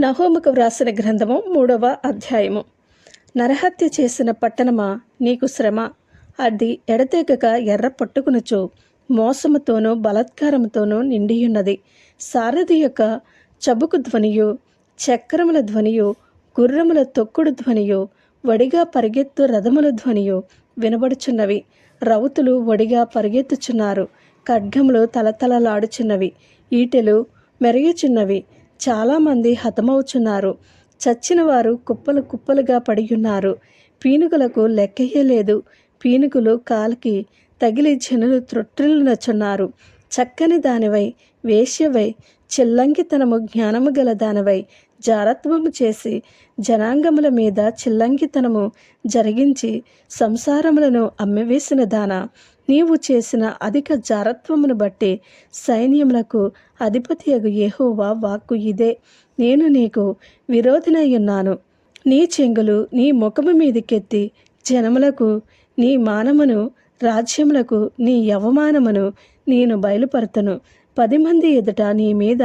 నహోముకు వ్రాసిన గ్రంథము మూడవ అధ్యాయము. నరహత్య చేసిన పట్టణమా నీకు శ్రమ? అది ఎడతెగక ఎర్ర పట్టుకునుచు మోసముతోనూ బలాత్కారముతోనూ నిండియున్నది. సారథి యొక్క చబుకు ధ్వనియు చక్రముల ధ్వనియు గుర్రముల తొక్కుడు ధ్వనియు వడిగా పరిగెత్తు రథముల ధ్వనియు వినబడుచున్నవి. రౌతులు వడిగా పరిగెత్తుచున్నారు ఖడ్గములు తలతలలాడుచున్నవి ఈటెలు మెరుగుచున్నవి చాలామంది హతమవుచున్నారు. చచ్చిన వారు కుప్పలు కుప్పలుగా పడియున్నారు. పీనుగులకు లెక్కయే లేదు. పీనుగులు కాలికి తగిలి జనులు త్రొట్టిల్లునచున్నారు చక్కని దానివై వేశ్యవై చిల్లంగితనము జ్ఞానము గల దానివై జారత్వము చేసి జనాంగముల మీద చిల్లంగితనము జరిగించి సంసారములను అమ్మివేసిన దాన. నీవు చేసిన అధిక జారత్వమును బట్టి సైన్యములకు అధిపతియగు యెహోవా వాక్కు ఇదే. నేను నీకు విరోధినై ఉన్నాను. నీ చెంగులు నీ ముఖము మీదకెత్తి జనములకు నీ మానమును రాజ్యములకు నీ యవమానమును నేను బయలుపరతను. పది మంది ఎదుట నీ మీద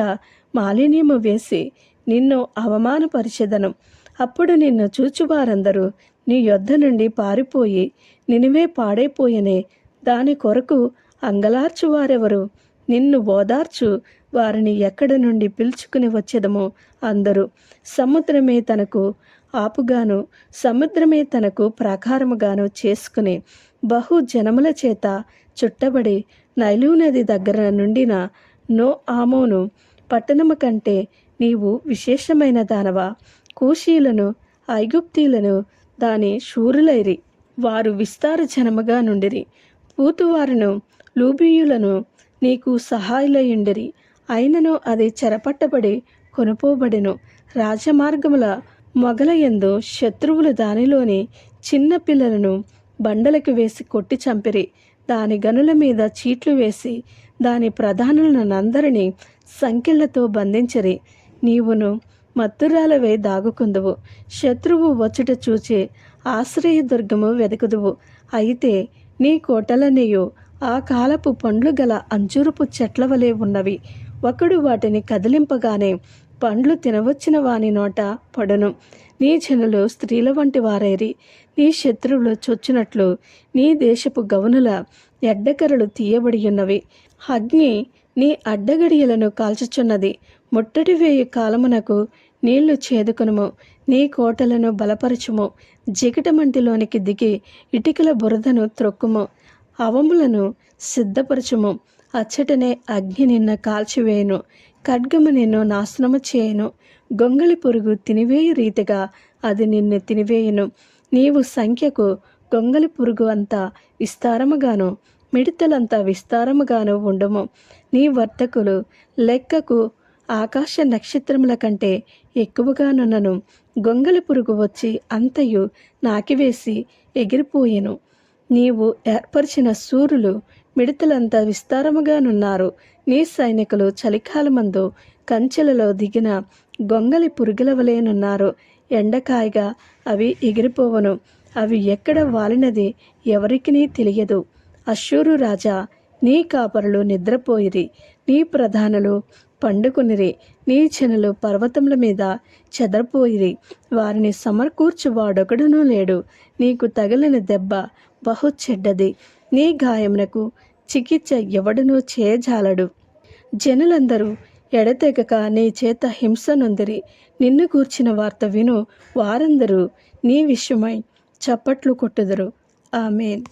మాలిన్యము వేసి నిన్ను అవమానపరిచెదను. అప్పుడు నిన్ను చూచువారందరూ నీ యొద్ద నుండి పారిపోయి నినివే పాడైపోయనే దాని కొరకు అంగలార్చువారెవరు? నిన్ను ఓదార్చు. వారిని ఎక్కడి నుండి పిలుచుకుని వచ్చేదమో? అందరూ సముద్రమే తనకు ఆపుగాను సముద్రమే తనకు ప్రాకారముగాను చేసుకుని బహు జనముల చేత చుట్టబడి నైలు నది దగ్గర నుండిన నో ఆమోను పట్టణము కంటే నీవు విశేషమైన దానవా? కూషీలను ఐగుప్తీలను దాని శూరులైరి. వారు విస్తార జనముగా నుండిరి. పూతువారును లూబీయులను నీకు సహాయులయుండరి. అయినను అది చెరపట్టబడి కొనుపోబడెను. రాజమార్గముల మొగలయందు శత్రువులు దానిలోని చిన్న పిల్లలను బండలకు వేసి కొట్టి చంపిరి. దాని గనుల మీద చీట్లు వేసి దాని ప్రధానులనందరినీ సంఖ్యలతో బంధించరి. నీవును మత్తురాలవే దాగుకుందువు. శత్రువు వచ్చుట చూచి ఆశ్రయదుర్గము వెదకుదువు. అయితే నీ కోటలనేయు. ఆ కాలపు పండ్లు గల అంజూరపు చెట్ల వలె ఉన్నవి. ఒకడు వాటిని కదిలింపగానే పండ్లు తినవచ్చిన వాని నోట పడును. నీ జనులు స్త్రీల వంటి వారైరి. నీ శత్రువులు చొచ్చినట్లు నీ దేశపు గవనుల ఎడ్డకరలు తీయబడి ఉన్నవి. అగ్ని నీ అడ్డగడియలను కాల్చుచున్నది. ముట్టడి వేయు కాలమునకు నీళ్ళు చేదుకునుము. నీ కోటలను బలపరచుము. జిగటమంటిలోనికి దిగి ఇటుకల బురదను త్రొక్కుము. అవములను సిద్ధపరచుము. అచ్చటనే అగ్ని నిన్న కాల్చివేయును. ఖడ్గము నిన్ను నాశనము చేయను. గొంగళి పురుగు తినివేయు రీతిగా అది నిన్ను తినివేయును. నీవు సంఖ్యకు గొంగలి పురుగు అంతా విస్తారముగాను మిడతలంతా విస్తారముగాను ఉండము. నీ వర్తకులు లెక్కకు ఆకాశ నక్షత్రముల కంటే ఎక్కువగానున్నను. గొంగలి పురుగు వచ్చి అంతయు నాకివేసి ఎగిరిపోయెను. నీవు ఏర్పరిచిన సూర్యులు మిడతలంతా విస్తారముగానున్నారు. నీ సైనికులు చలికాలమందు కంచెలలో దిగిన గొంగలి పురుగుల వలెనున్నారు. ఎండకాయగా అవి ఎగిరిపోవను. అవి ఎక్కడ వాలినది ఎవరికినీ తెలియదు. అశ్షూరు రాజా నీ కాపరులు నిద్రపోయిరి నీ ప్రధానులు పండుకునిరి నీ చెనులు పర్వతముల మీద చెదరపోయిరి. వారిని సమర్కూర్చువాడొకడునూ లేడు. నీకు తగిలిన దెబ్బ బహు చెడ్డది. నీ గాయమునకు చికిత్స ఎవడునూ చేజాలడు జనులందరూ ఎడతెగక నీ చేత హింస నొందిరి. నిన్ను కూర్చిన వార్త విను వారందరూ నీ విషయమై చప్పట్లు కొట్టుదురు. ఆమెన్.